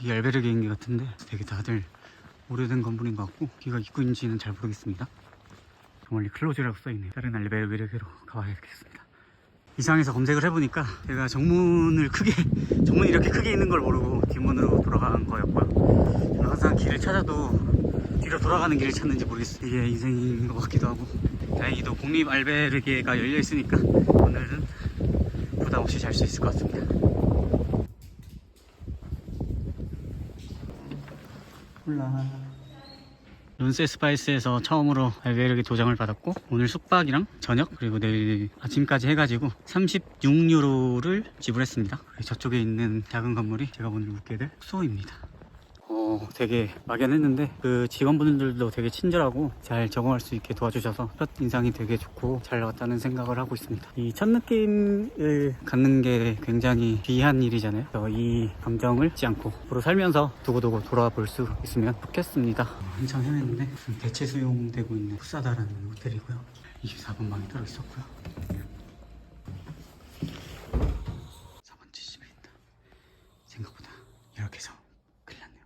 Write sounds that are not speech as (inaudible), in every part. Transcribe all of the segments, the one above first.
이게 알베르게인기 같은데 되게 다들 오래된 건물인 것 같고 여기가 입구인지는 잘 모르겠습니다. 저 멀리 클로즈라고 써있네요. 다른 알베르게로 가봐야겠습니다. 이상해서 검색을 해보니까 제가 정문을 크게 정문이 이렇게 크게 있는 걸 모르고 뒷문으로 돌아간 거였고요. 항상 길을 찾아도 뒤로 돌아가는 길을 찾는지 모르겠어요. 이게 인생인 것 같기도 하고 다행히도 국립 알베르게가 열려 있으니까 오늘은 부담 없이 잘 수 있을 것 같습니다. 홀라. 론세 스파이스에서 처음으로 알베르게 도장을 받았고 오늘 숙박이랑 저녁 그리고 내일 아침까지 해가지고 36유로를 지불했습니다. 저쪽에 있는 작은 건물이 제가 오늘 묵게 될 숙소입니다. 어, 되게 막연했는데 그 직원분들도 되게 친절하고 잘 적응할 수 있게 도와주셔서 첫 인상이 되게 좋고 잘 나왔다는 생각을 하고 있습니다. 이 첫 느낌을 갖는 게 굉장히 귀한 일이잖아요. 그래서 이 감정을 잊지 않고 앞으로 살면서 두고두고 돌아볼 수 있으면 좋겠습니다. 한참 헤맸는데 대체 수용되고 있는 푸사다라는 호텔이고요. 24번 방이 따로 있었고요. 4번째 집에 있다. 생각보다 이렇게 해서 큰일 났네요.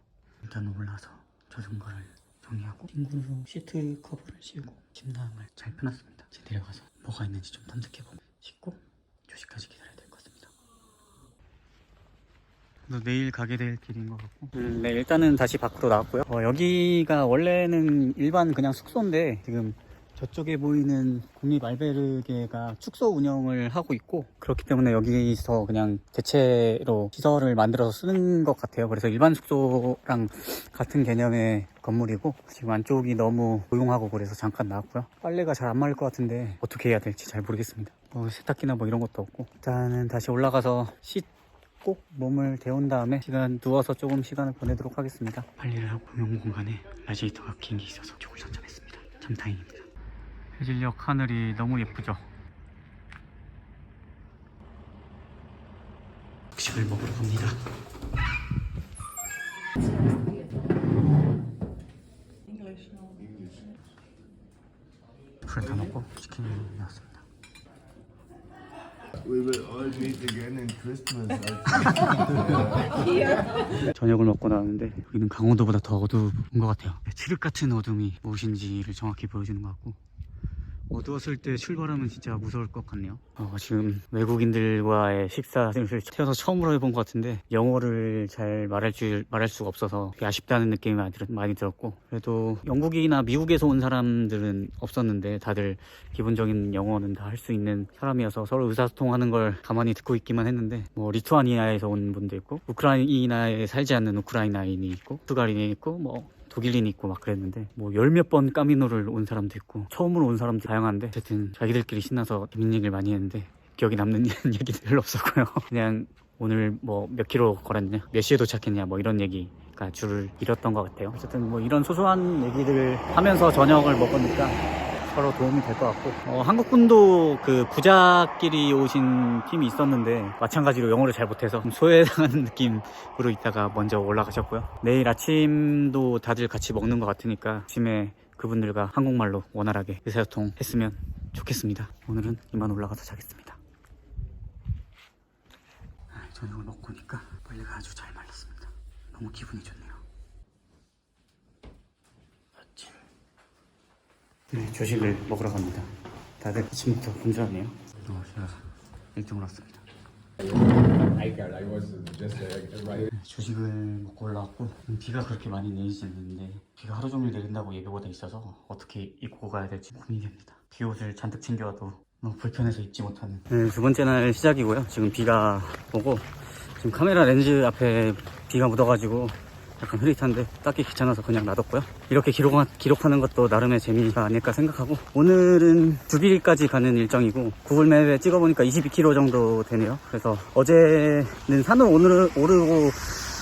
일단 올라와서 젖은 거를 정리하고 친구로 시트 커버를 씌우고 침낭을 잘 펴놨습니다. 이제 내려가서 뭐가 있는지 좀 탐색해보고 씻고 조식까지 기다려야 될 것 같습니다. 내일 가게 될 길인 것 같고 음, 네 일단은 다시 밖으로 나왔고요 어, 여기가 원래는 일반 그냥 숙소인데 지금 저쪽에 보이는 국립 알베르게가 축소 운영을 하고 있고 그렇기 때문에 여기서 그냥 대체로 시설을 만들어서 쓰는 것 같아요. 그래서 일반 숙소랑 같은 개념의 건물이고 지금 안쪽이 너무 조용하고 그래서 잠깐 나왔고요. 빨래가 잘 안 마를 것 같은데 어떻게 해야 될지 잘 모르겠습니다. 뭐 세탁기나 뭐 이런 것도 없고 일단은 다시 올라가서 씻고 몸을 데운 다음에 시간 누워서 조금 시간을 보내도록 하겠습니다. 관리를 하고 공용 공간에 라지에이터가 긴 게 있어서 조금 선점했습니다. 참 다행입니다. 해질녘 하늘이 너무 예쁘죠? 음식을 먹으러 갑니다. 불을 다 again in Christmas. (laughs) 저녁을 먹고 나왔는데 여기는 강원도보다 더 어두운 것 같아요. 칠흑 같은 어둠이 무엇인지를 정확히 보여주는 것 같고 어두웠을 때 출발하면 진짜 무서울 것 같네요. 어, 지금 외국인들과의 식사를 태어나서 처음으로 해본 것 같은데 영어를 잘 말할 줄 말할 수가 없어서 아쉽다는 느낌이 많이, 들, 많이 들었고 그래도 영국이나 미국에서 온 사람들은 없었는데 다들 기본적인 영어는 다 할 수 있는 사람이어서 서로 의사소통하는 걸 가만히 듣고 있기만 했는데 뭐 리투아니아에서 온 분도 있고 우크라이나에 살지 않는 우크라이나인이 있고 포르투갈인이 있고 뭐 독일인이 있고 막 그랬는데 뭐 열 몇 번 까미노를 온 사람도 있고 처음으로 온 사람도 다양한데 어쨌든 자기들끼리 신나서 재밌는 얘기를 많이 했는데 기억에 남는 (laughs) 얘기도 별로 없었고요. (laughs) 그냥 오늘 뭐 몇 킬로 걸었냐 몇 시에 도착했냐 뭐 이런 얘기가 줄을 잃었던 것 같아요. 어쨌든 뭐 이런 소소한 얘기들을 하면서 저녁을 먹으니까 서로 도움이 될 것 같고. 어, 한국분도 그 부자끼리 오신 팀이 있었는데 마찬가지로 영어를 잘 못해서 좀 소외당하는 (laughs) 느낌으로 있다가 먼저 올라가셨고요. 내일 아침도 다들 같이 먹는 것 같으니까 아침에 그분들과 한국말로 원활하게 의사소통 했으면 좋겠습니다. 오늘은 이만 올라가서 자겠습니다. 아, 저녁을 먹고 오니까 빨래가 아주 잘 말랐습니다. 너무 기분이 좋네요 아침 네, 조식을 먹으러 갑니다. 다들 아침부터 분주하네요. 어, 제가 일찍 올랐습니다. 네, 조식을 먹고 올라왔고 음, 비가 그렇게 많이 내리지 않는데 비가 하루 종일 내린다고 예보가 돼 있어서 어떻게 입고 가야 될지 고민이 됩니다. 비 옷을 잔뜩 챙겨와도 너무 불편해서 입지 못하는 네, 두 번째 날 시작이고요. 지금 비가 오고 지금 카메라 렌즈 앞에 비가 묻어가지고 약간 흐릿한데 딱히 귀찮아서 그냥 놔뒀고요. 이렇게 기록, 기록하는 것도 나름의 재미가 아닐까 생각하고 오늘은 두빌까지 가는 일정이고 구글맵에 찍어보니까 22km 정도 되네요. 그래서 어제는 산을 오늘 오르고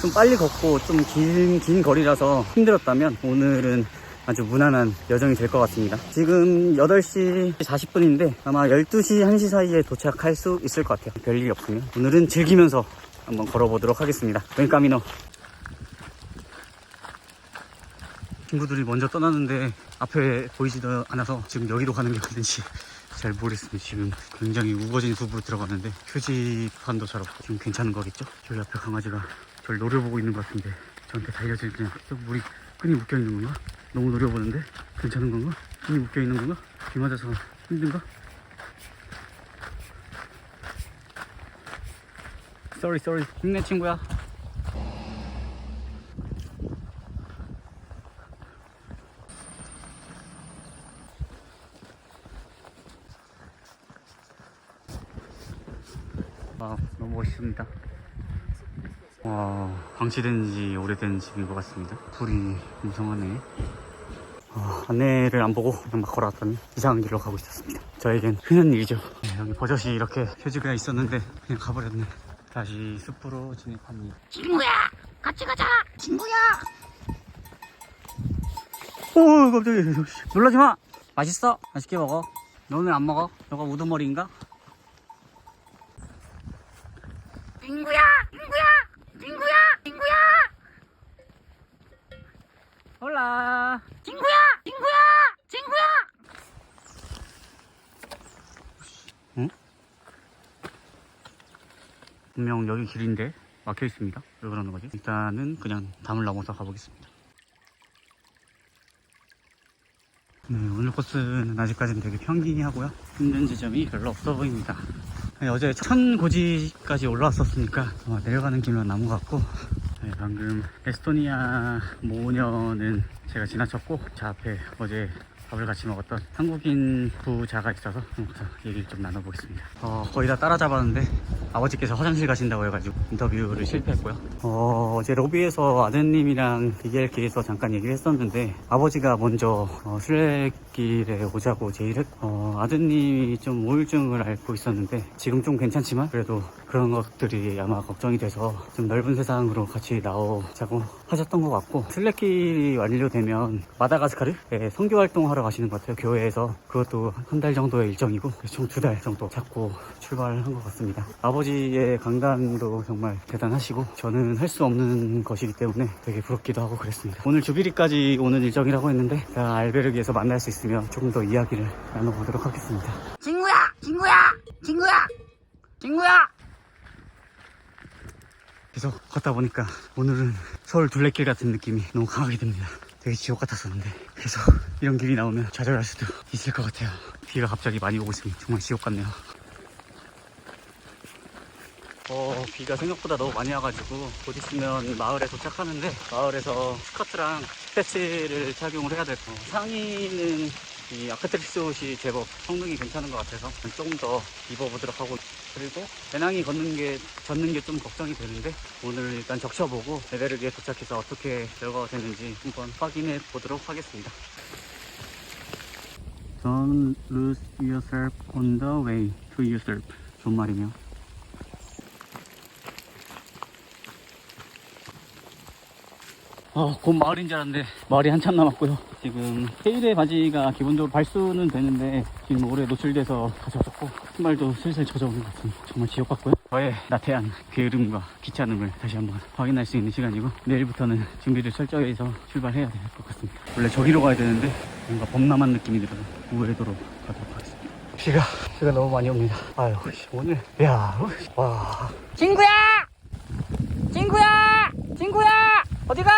좀 빨리 걷고 좀 긴, 긴 거리라서 힘들었다면 오늘은 아주 무난한 여정이 될 것 같습니다. 지금 8시 40분인데 아마 12시, 1시 사이에 도착할 수 있을 것 같아요. 별일이 없으면. 오늘은 즐기면서 한번 걸어보도록 하겠습니다. 웬까미노. 친구들이 먼저 떠났는데 앞에 보이지도 않아서 지금 여기로 가는 게 맞는지 잘 모르겠습니다. 지금 굉장히 우거진 숲으로 들어갔는데 표지판도 잘 없고 지금 괜찮은 거겠죠? 저기 앞에 강아지가 저를 노려보고 있는 것 같은데 저한테 달려질 그냥 쏙 물이 끈이 묶여 있는 건가? 너무 노려보는데 괜찮은 건가? 끈이 묶여 있는 건가? 비 맞아서 힘든가? 쏘리 쏘리 힘내 친구야 아 너무 멋있습니다. 와 방치된 지 오래된 집인 것 같습니다. 불이 무성하네. 아, 안내를 안 보고 그냥 막 걸어왔더니 이상한 길로 가고 있었습니다. 저에겐 흔한 일이죠. 네, 여기 버젓이 이렇게 표지가 있었는데 그냥 가버렸네. 다시 숲으로 진입합니다. 친구야! 같이 가자! 친구야! 오 깜짝이야 놀라지마! 맛있어! 맛있게 먹어. 너는 안 먹어? 너가 우두머리인가? 친구야 친구야 친구야 친구야 홀라 친구야 친구야 친구야 분명 여기 길인데 막혀 있습니다. 왜 그러는 거지? 일단은 그냥 담을 넘어서 가보겠습니다. 네, 오늘 코스는 아직까지는 되게 평기하고요. 힘든 지점이 별로 없어 보입니다. 네, 어제 천 고지까지 올라왔었으니까 아마 내려가는 길만 남은 것 같고 네, 방금 에스토니아 모녀는 제가 지나쳤고 저 앞에 어제 밥을 같이 먹었던 한국인 부자가 있어서 그래서 얘기를 좀 나눠보겠습니다. 어, 거의 다 따라잡았는데 아버지께서 화장실 가신다고 해가지고 인터뷰를 실패했고요. 어, 어제 로비에서 아드님이랑 비계할길에서 잠깐 얘기를 했었는데 아버지가 먼저 어, 술래 길에 오자고 제의를 했, 어, 아드님이 좀 우울증을 앓고 있었는데 지금 좀 괜찮지만 그래도 그런 것들이 아마 걱정이 돼서 좀 넓은 세상으로 같이 나오자고 하셨던 것 같고 술래길이 완료되면 마다가스카르에 선교 활동하러 가시는 것 같아요. 교회에서 그것도 한 달 정도의 일정이고 총 두 달 정도 잡고 출발한 것 같습니다. 아버지의 강단도 정말 대단하시고 저는 할 수 없는 것이기 때문에 되게 부럽기도 하고 그랬습니다. 오늘 주비리까지 오는 일정이라고 했는데 알베르기에서 만날 수 있 으면 조금 더 이야기를 나눠보도록 하겠습니다 친구야 친구야 친구야 친구야 계속 걷다 보니까 오늘은 서울 둘레길 같은 느낌이 너무 강하게 듭니다. 되게 지옥 같았었는데 계속 이런 길이 나오면 좌절할 수도 있을 것 같아요. 비가 갑자기 많이 오고 있으니 정말 지옥 같네요. 어, 비가 생각보다 너무 많이 와가지고 곧 있으면 마을에 도착하는데 마을에서 스커트랑 패치를 착용을 해야 되고 상의는 이 아크트리스 옷이 제법 성능이 괜찮은 것 같아서 조금 더 입어보도록 하고 그리고 배낭이 걷는 게 젖는 게 좀 걱정이 되는데 오늘 일단 적셔보고 레벨르기에 도착해서 어떻게 결과가 되는지 한번 확인해 보도록 하겠습니다. Don't lose yourself on the way to yourself. 좋은 말이네요. 아, 곧 마을인 줄 알았는데 마을이 한참 남았고요. 지금 세일의 바지가 기본적으로 발수는 되는데 지금 오래 노출돼서 다 젖었고 신발도 슬슬 젖어오는 것 같습니다. 정말 지옥 같고요. 저의 나태한 게으름과 귀찮음을 다시 한번 확인할 수 있는 시간이고 내일부터는 준비를 철저히 해서 출발해야 될 것 같습니다. 원래 저기로 가야 되는데 뭔가 범람한 느낌이 들어서 우회도로 가도록 하겠습니다. 비가 비가 너무 많이 옵니다. 아유 씨, 오늘 야 와. 친구야 친구야 친구야 어디가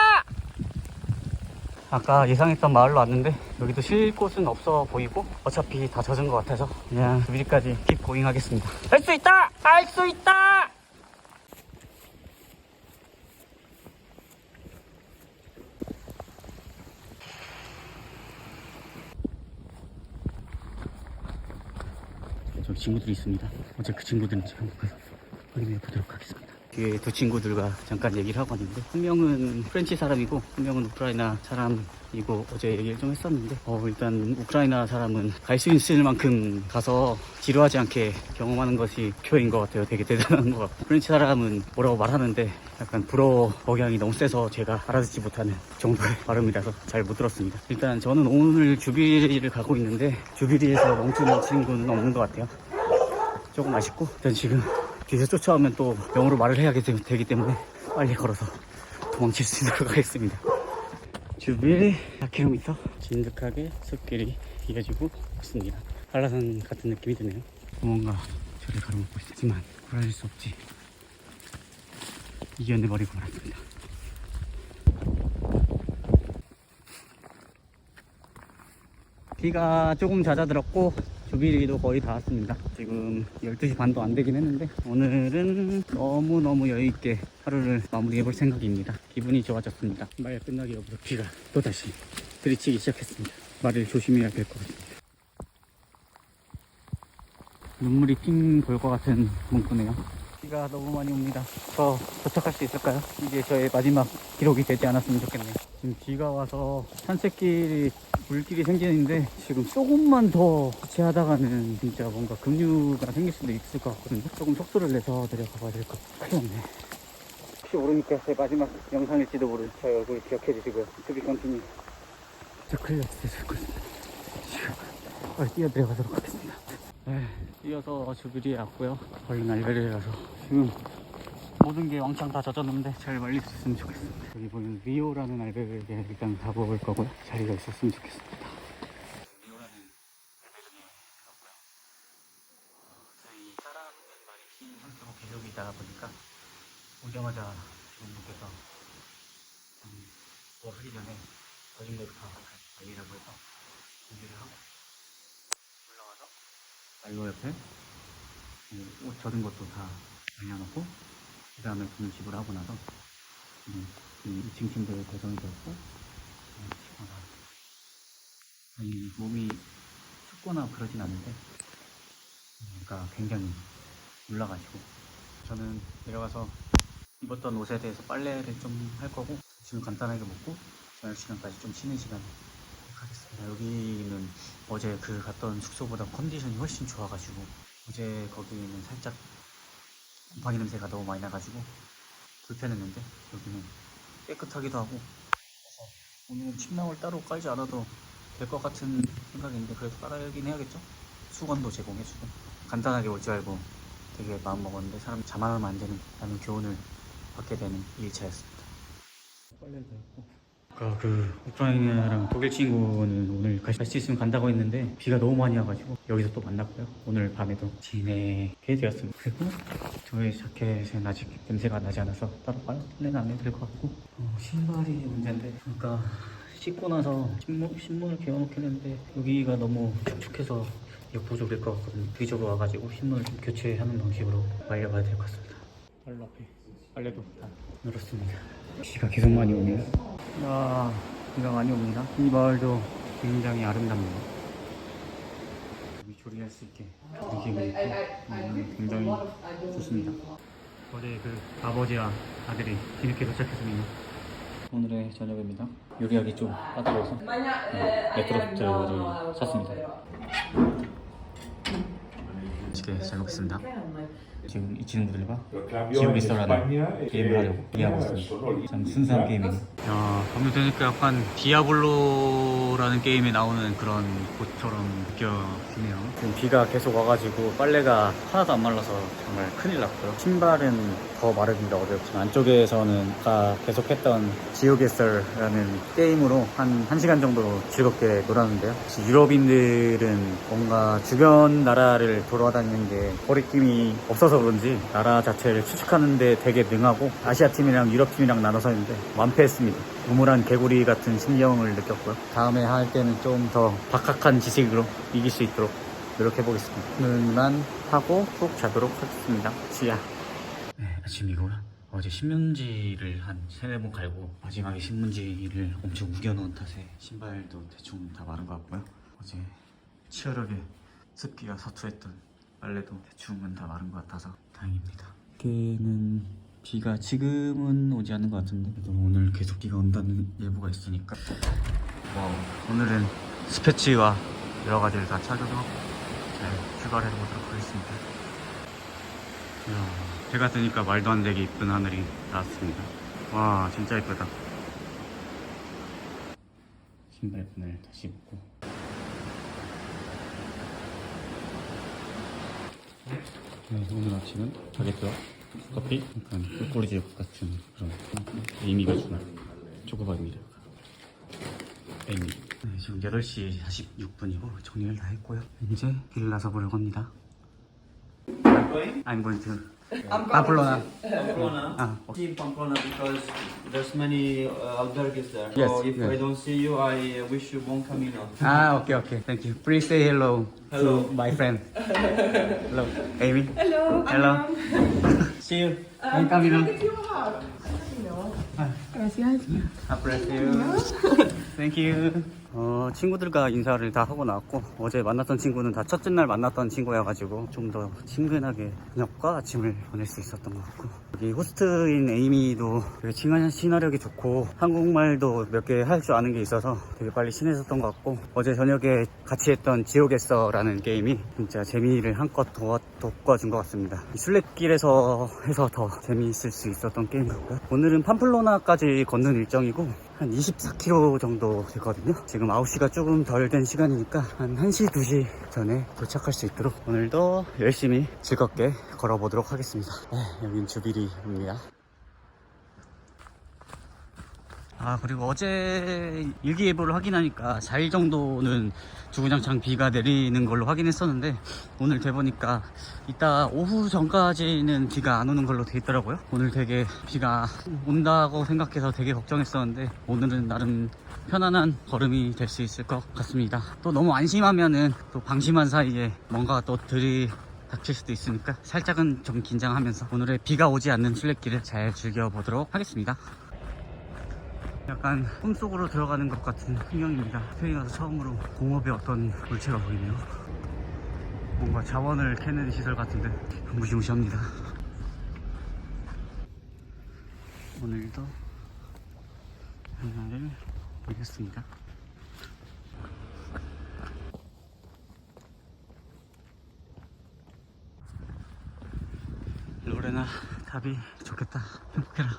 아까 예상했던 마을로 왔는데 여기도 쉴 곳은 없어 보이고 어차피 다 젖은 것 같아서 그냥 위리까지 킵 고잉 하겠습니다. 할 수 있다! 할 수 있다! 저기 친구들이 있습니다. 어제 그 친구들인지 한번 가서 확인해 보도록 하겠습니다 뒤에 두 친구들과 잠깐 얘기를 하고 왔는데 한 명은 프렌치 사람이고 한 명은 우크라이나 사람이고 어제 얘기를 좀 했었는데 어, 일단 우크라이나 사람은 갈 수 있을 만큼 가서 지루하지 않게 경험하는 것이 교인 것 같아요. 되게 대단한 것 같고 프렌치 사람은 뭐라고 말하는데 약간 불어 억양이 너무 세서 제가 알아듣지 못하는 정도의 (laughs) 발음이라서 잘 못 들었습니다. 일단 저는 오늘 주비리를 가고 있는데 주비리에서 멈추는 친구는 없는 것 같아요. 조금 아쉽고 일단 지금 뒤에서 쫓아오면 또 영어로 말을 해야 되- 되기 때문에 빨리 걸어서 도망칠 수 있도록 하겠습니다. 주비리 4km 진득하게 숲길이 이어지고 있습니다. 한라산 같은 느낌이 드네요. 뭔가 저를 가로막고 있지만 구라질 수 없지. 이겨내버리고 말았습니다. 비가 조금 잦아들었고 조비리도 거의 다 왔습니다. 지금 12시 반도 안 되긴 했는데 오늘은 너무너무 여유있게 하루를 마무리해 볼 생각입니다. 기분이 좋아졌습니다. 말 끝나기 전부터 비가 또다시 들이치기 시작했습니다. 말을 조심해야 될 것 같습니다. 눈물이 핑돌것 같은 문구네요. 비가 너무 많이 옵니다. 저 도착할 수 있을까요? 이게 저의 마지막 기록이 되지 않았으면 좋겠네요. 지금 비가 와서 산책길이 물길이 생기는데 지금 조금만 더 지체하다가는 진짜 뭔가 급류가 생길 수도 있을 것 같거든요. 조금 속도를 내서 내려가 봐야 될 것 같아요. 큰일 났네. 혹시 모르니까 제 마지막 영상일지도 모를 저 얼굴 기억해 주시고요. 투비 컨티뉴. 저 큰일 났을 것 같습니다. 지금 빨리 뛰어 내려가도록 하겠습니다. 네, 뛰어서 주비리에 왔고요. 얼른 알베르에 가서 지금 모든 게 왕창 다 젖었는데 잘 있으면 좋겠습니다. 여기 보면 리오라는 알베르에 일단 가볼 거고요. 자리가 있었으면 좋겠습니다. 리오라는 알베르에 갔고요. 저희 사람 말이 긴 상태로 계속이다 보니까 오자마자 주인분께서 음, 뭐 하기 전에 거짓말부터 알리라고 해서 준비를 하고 올라와서 난로 옆에 이옷 젖은 것도 다 올려놓고 그 다음에 돈을 지불하고 나서 음, 이 2층 침대에 배송이 되었고 음, 시거나 이 몸이 춥거나 그러진 않는데 음, 그러니까 굉장히 올라가지고 저는 내려가서 입었던 옷에 대해서 빨래를 좀 할 거고 지금 간단하게 먹고 저녁 시간까지 좀 쉬는 시간 가겠습니다. 여기는 어제 그 갔던 숙소보다 컨디션이 훨씬 좋아가지고 어제 거기는 살짝 곰팡이 냄새가 너무 많이 나가지고 불편했는데 여기는 깨끗하기도 하고 그래서 오늘은 침낭을 따로 깔지 않아도 될 것 같은 생각인데 그래도 깔아야긴 해야겠죠? 수건도 제공해 주고 간단하게 올 줄 알고 되게 마음 먹었는데 사람 자만하면 안 되는 라는 교훈을 받게 되는 2일차였습니다. 빨래도 했고 아까 그 우크라이나랑 독일 친구는 오늘 갈 수 있으면 간다고 했는데 비가 너무 많이 와가지고 여기서 또 만났고요. 오늘 밤에도 지내게 되었습니다. 그리고 저의 자켓은 아직 냄새가 나지 않아서 따로 빨래는 안 해도 될 것 같고 어, 신발이 문제인데 그러니까 씻고 나서 신문, 신문을 개어놓겠는데 여기가 너무 축축해서 역부족일 것 같거든요. 비저로 와가지고 신문을 좀 교체하는 방식으로 말려봐야 될 것 같습니다. 빨래 앞에 빨래도 다 늘었습니다. 비가 계속 많이 오네요. 야, 비가 많이 옵니다. 이 마을도 굉장히 아름답네요. 조리할 수 있게 분위기가 있고 음, 굉장히 좋습니다. 어제 그 아버지와 아들이 뒤늦게 도착했습니다. 오늘의 저녁입니다. 요리하기 좀 까다로워서 네, 레트로프트를 샀습니다. 맛있게 잘 먹겠습니다. 지금 이 친구들과 지오리서라는 게임을 하려고 이해하고 있습니다. 참 순수한 게임이네요. 야, 밤에 되니까 약간 디아블로라는 게임에 나오는 그런 곳처럼 느껴지네요. 지금 비가 계속 와가지고 빨래가 하나도 안 말라서 정말 큰일 났고요. 신발은 더 마르기가 어렵지만 안쪽에서는 아까 계속했던 지오게설라는 게임으로 한 1시간 정도 즐겁게 놀았는데요. 유럽인들은 뭔가 주변 나라를 돌아다니는 게 거리낌이 없어서 그런지 나라 자체를 추측하는데 되게 능하고 아시아 팀이랑 유럽 팀이랑 나눠서 했는데 완패했습니다. 우물한 개구리 같은 심경을 느꼈고요. 다음에 할 때는 좀 더 박학한 지식으로 이길 수 있도록 노력해 보겠습니다. 오늘만 하고 푹 자도록 하겠습니다. 지야. 네, 아침이고요. 어제 신문지를 한 세네 번 갈고 마지막에 신문지를 엄청 우겨놓은 탓에 신발도 대충 다 마른 것 같고요. 어제 치열하게 습기가 사투했던 빨래도 대충은 다 마른 것 같아서 다행입니다. 밖에는 비가 지금은 오지 않는 것 같은데 그래도 오늘 계속 비가 온다는 예보가 있으니까 와우, 오늘은 스패치와 여러 가지를 다 착용하고 잘 출발해 보도록 하겠습니다. 이야, 해가 뜨니까 말도 안 되게 이쁜 하늘이 나왔습니다. 와, 진짜 이쁘다. 신발끈을 다시 입고. 네, 오늘 아침은 바게트와 커피, 약간 꿀꿀이집 같은 그런 의미가 주는 초코바입니다. 에미. 네, 지금 8시 46분이고 정리를 다 했고요. 이제 길을 나서 보려고 합니다. I'm going to Pamplona. Pamplona. Ah, Team Pamplona because there's many uh, albergues there. Yes, so if yes. I don't see you, I uh, wish you bon camino. Ah, okay, okay. Thank you. Please say hello, Hello. to my friend. hello, Amy. Hello. Hello. (laughs) See you. Buen camino. Gracias. Aprecio. Thank you. 어, 친구들과 인사를 다 하고 나왔고 어제 만났던 친구는 다 첫째 날 만났던 친구여가지고 좀 더 친근하게 저녁과 아침을 보낼 수 있었던 것 같고. 여기 호스트인 에이미도 되게 친한 친화력이 좋고 한국말도 몇 개 할 줄 아는 게 있어서 되게 빨리 친해졌던 것 같고 어제 저녁에 같이 했던 지옥에서라는 게임이 진짜 재미를 한껏 도와, 돋궈준 것 같습니다. 이 순례길에서 해서 더 재미있을 수 있었던 게임 같고요. 오늘은 팜플로나까지 걷는 일정이고 한 24km 정도 되거든요. 지금 9시가 조금 덜 된 시간이니까 한 1시, 2시 전에 도착할 수 있도록 오늘도 열심히 즐겁게 걸어보도록 하겠습니다. 네, 여긴 주비리입니다. 아 그리고 어제 일기예보를 확인하니까 4일 정도는 주구장창 비가 내리는 걸로 확인했었는데 오늘 돼보니까 이따 오후 전까지는 비가 안 오는 걸로 돼 있더라고요. 오늘 되게 비가 온다고 생각해서 되게 걱정했었는데 오늘은 나름 편안한 걸음이 될 수 있을 것 같습니다. 또 너무 안심하면은 또 방심한 사이에 뭔가 또 들이 닥칠 수도 있으니까 살짝은 좀 긴장하면서 오늘의 비가 오지 않는 순례길을 잘 즐겨보도록 하겠습니다 약간 꿈속으로 들어가는 것 같은 풍경입니다. 스페인 와서 처음으로 공업의 어떤 물체가 보이네요. 뭔가 자원을 캐는 시설 같은데 무시무시합니다. 오늘도 하나를 보겠습니다. 로레나 답이 좋겠다. 행복해라.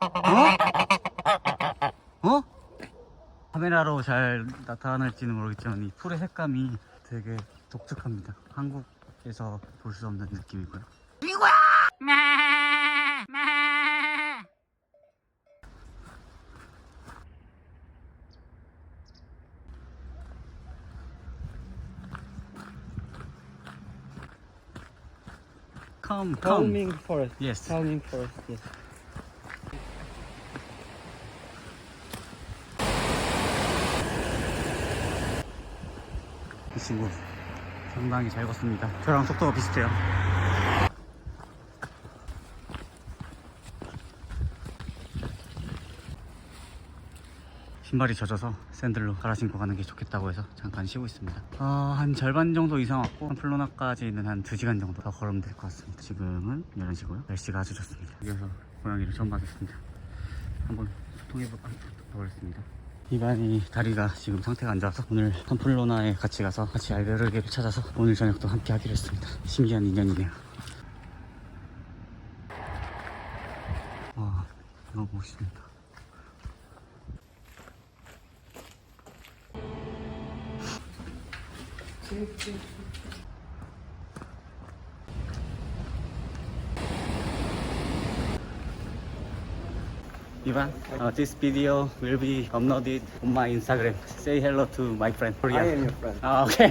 어? 카메라로 잘 나타날지는 모르겠지만 이 풀의 색감이 되게 독특합니다. 한국에서 볼 수 없는 느낌이고요. 친구야! 매! 매! Come, come. forest. Yes. Calming forest. Yes. 친구 상당히 잘 걷습니다. 저랑 속도가 비슷해요. 신발이 젖어서 샌들로 갈아 신고 가는 게 좋겠다고 해서 잠깐 쉬고 있습니다. 어, 한 절반 정도 이상 왔고 플로나까지는 한 2시간 정도 더 걸으면 될 것 같습니다. 지금은 11시고요. 날씨가 아주 좋습니다. 여기서 고양이를 처음 봤습니다. 한번 소통해볼까 보겠습니다. 이반이 다리가 지금 상태가 안 좋아서 오늘 팜플로나에 같이 가서 같이 알베르게를 찾아서 오늘 저녁도 함께 하기로 했습니다. 신기한 인연이네요. 와, 너무 멋있습니다. Ivan, uh, this video will be uploaded on my Instagram. Say hello to my friend. Korea. I am your friend. Ah, okay.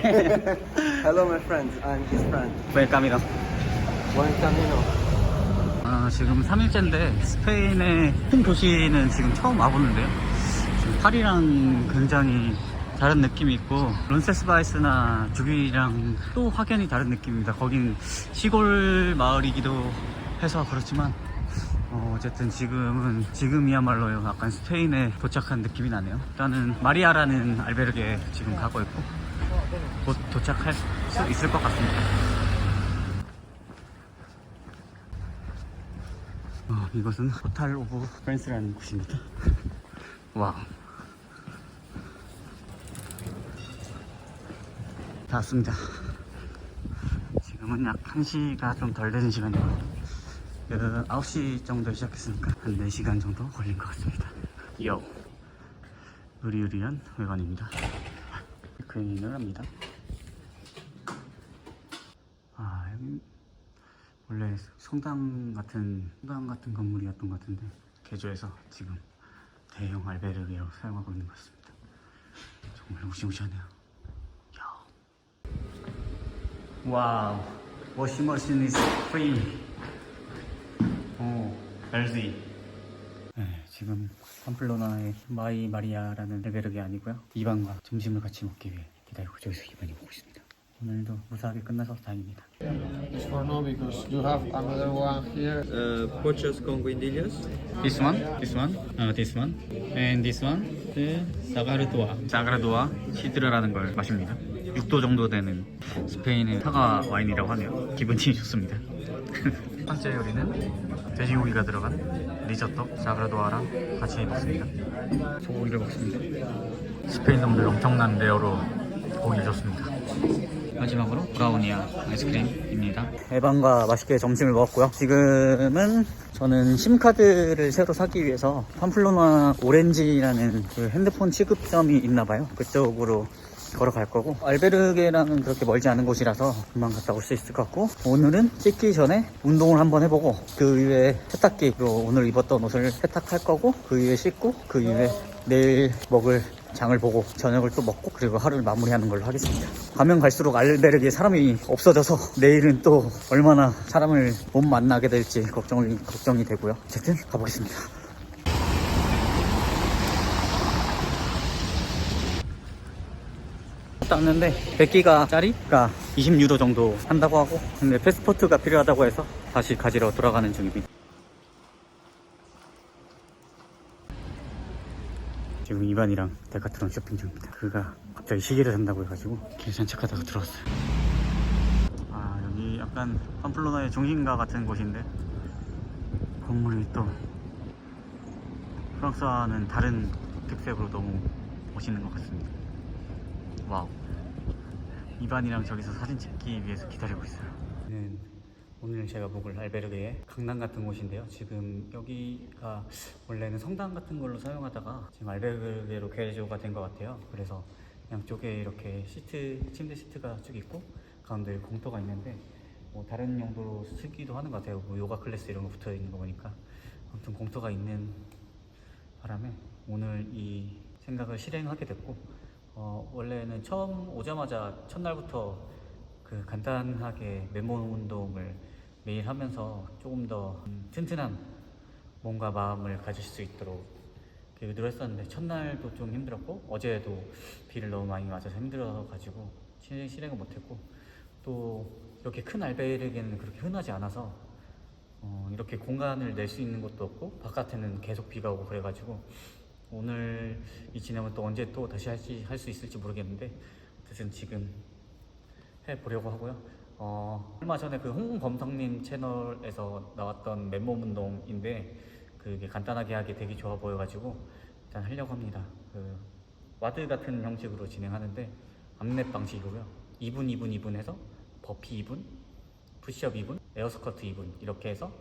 Hello, my friends. I'm his friend. Buen camino. Buen camino. 아, 지금 3일째인데 스페인의 큰 도시는 지금 처음 와보는데요. 지금 파리랑 굉장히 다른 느낌이 있고 론세스바이스나 주비랑 또 확연히 다른 느낌입니다. 거긴 시골 마을이기도 해서 그렇지만 어, 어쨌든 지금은 지금이야말로 약간 스페인에 도착한 느낌이 나네요. 일단은 마리아라는 알베르게 지금 가고 있고 곧 도착할 수 있을 것 같습니다. 어, 이것은 호탈 오브 프랜스라는 곳입니다. (laughs) 와. 다 왔습니다. 지금은 약 1시가 좀 덜 되는 시간이고, 그 9시 정도에 시작했으니까 한 4시간 정도 걸린 것 같습니다. 요. 의리의리한 외관입니다. 클린을 합니다. 아, 원래 성당 같은 성당 같은 건물이었던 것 같은데 개조해서 지금 대형 알베르게로 사용하고 있는 것 같습니다. 정말 무시무시하네요. 야. 와우. 워싱 머신 is free. 오, LZ. 네, 지금 팜플로나의 마이 마리아라는 레베르게 아니고요. 이반과 점심을 같이 먹기 위해 기다리고 저기서 이반이 보고 있습니다. 오늘도 무사하게 끝나서 다행입니다. It's for now because you have another one here. Uh, pochas con guindillas. This one, this one, uh, this one, and this one, 그 사가르도아. 사가르도아 시드라라는 걸 마십니다. 6도 정도 되는 스페인의 사과 와인이라고 하네요. 기분이 좋습니다. 첫 번째 요리는 돼지고기가 들어간 리조또 사가르도아랑 같이 먹습니다. 소고기를 먹습니다. 스페인 놈들 엄청난 레어로 고기 줬습니다. 마지막으로 브라우니아 아이스크림입니다. 에반과 맛있게 점심을 먹었고요. 지금은 저는 심카드를 새로 사기 위해서 팜플로나 오렌지라는 그 핸드폰 취급점이 있나 봐요. 그쪽으로 걸어갈 거고 알베르게랑은 그렇게 멀지 않은 곳이라서 금방 갔다 올 수 있을 것 같고 오늘은 씻기 전에 운동을 한번 해보고 그 이후에 세탁기로 오늘 입었던 옷을 세탁할 거고 그 이후에 씻고 그 이후에 내일 먹을 장을 보고 저녁을 또 먹고 그리고 하루를 마무리하는 걸로 하겠습니다. 가면 갈수록 알베르기에 사람이 없어져서 내일은 또 얼마나 사람을 못 만나게 될지 걱정이, 걱정이 되고요. 어쨌든 가보겠습니다. 닦는데 100기가 짜리가 26도 정도 한다고 하고 근데 패스포트가 필요하다고 해서 다시 가지러 돌아가는 중입니다. 지금 이반이랑 데카트론 쇼핑 중입니다. 그가 갑자기 시계를 산다고 해가지고 길 산책하다가 들어왔어요. 아 여기 약간 팜플로나의 중심가 같은 곳인데 건물이 또 프랑스와는 다른 특색으로 너무 멋있는 것 같습니다. 와우. 이반이랑 저기서 사진 찍기 위해서 기다리고 있어요. 오늘 제가 묵을 알베르게의 강남 같은 곳인데요. 지금 여기가 원래는 성당 같은 걸로 사용하다가 지금 알베르게로 개조가 된 것 같아요. 그래서 양쪽에 이렇게 시트, 침대 시트가 쭉 있고 가운데 공터가 있는데 뭐 다른 용도로 쓰기도 하는 것 같아요. 뭐 요가 클래스 이런 거 붙어 있는 거 보니까 아무튼 공터가 있는 바람에 오늘 이 생각을 실행하게 됐고 어, 원래는 처음 오자마자 첫날부터 그 간단하게 맨몸 운동을 매일 하면서 조금 더 음, 튼튼한 몸과 마음을 가질 수 있도록 계획을 했었는데 첫날도 좀 힘들었고 어제도 비를 너무 많이 맞아서 힘들어가지고 실행, 실행을 못했고 또 이렇게 큰 알베르게는 그렇게 흔하지 않아서 어, 이렇게 공간을 낼 수 있는 곳도 없고 바깥에는 계속 비가 오고 그래가지고 오늘 이 지나면 또 언제 또 다시 할수 있을지 모르겠는데 어쨌든 지금 해보려고 하고요. 어, 얼마 전에 그 홍콩 검성님 채널에서 나왔던 맨몸 운동인데 그게 간단하게 하기 되게 좋아 보여가지고 일단 하려고 합니다. 그 와드 같은 형식으로 진행하는데 암랩 방식이고요. 2분, 2분, 2분 해서 버피 2분, 푸시업 2분, 에어스커트 2분 이렇게 해서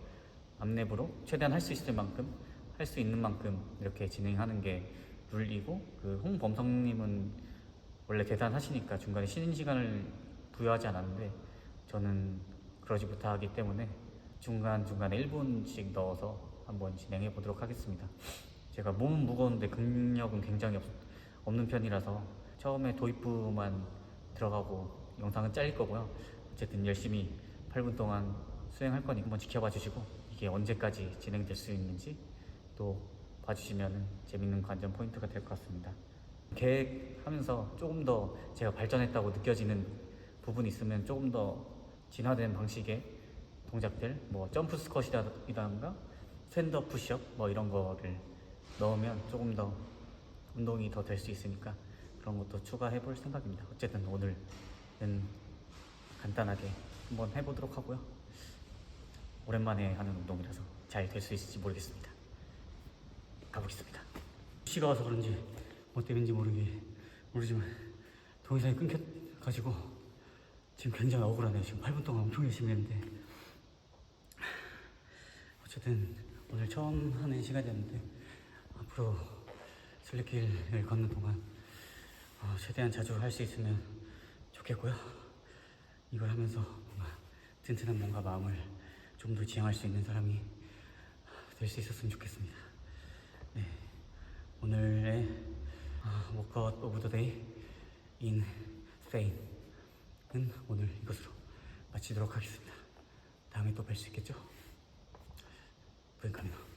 암랩으로 최대한 할 수 있을 만큼 할 수 있는 만큼 이렇게 진행하는 게 룰이고 그 홍범성님은 원래 대단하시니까 중간에 쉬는 시간을 부여하지 않았는데 저는 그러지 못하기 때문에 중간중간에 1분씩 넣어서 한번 진행해 보도록 하겠습니다. 제가 몸은 무거운데 근력은 굉장히 없, 없는 편이라서 처음에 도입부만 들어가고 영상은 잘릴 거고요. 어쨌든 열심히 8분 동안 수행할 거니 한번 지켜봐 주시고 이게 언제까지 진행될 수 있는지 또 봐주시면 재밌는 관전 포인트가 될 것 같습니다. 계획하면서 조금 더 제가 발전했다고 느껴지는 부분이 있으면 조금 더 진화된 방식의 동작들, 뭐 점프 스컷이라든가 스탠드업 푸시업 뭐 이런 거를 넣으면 조금 더 운동이 더 될 수 있으니까 그런 것도 추가해 볼 생각입니다. 어쨌든 오늘은 간단하게 한번 해보도록 하고요. 오랜만에 하는 운동이라서 잘 될 수 있을지 모르겠습니다. 가보겠습니다. 비가 와서 그런지 뭐 때문인지 모르게 모르지만 동영상이 끊겨가지고 지금 굉장히 억울하네요. 지금 8분 동안 엄청 열심히 했는데 어쨌든 오늘 처음 하는 시간이었는데 앞으로 슬리길을 걷는 동안 어, 최대한 자주 할 수 있으면 좋겠고요. 이걸 하면서 뭔가 튼튼한 몸과 마음을 좀 더 지향할 수 있는 사람이 될 수 있었으면 좋겠습니다. 네, 오늘의 워크아웃 오브 더 데이 인 스페인은 오늘 이것으로 마치도록 하겠습니다. 다음에 또 뵐 수 있겠죠? 브랜카미노.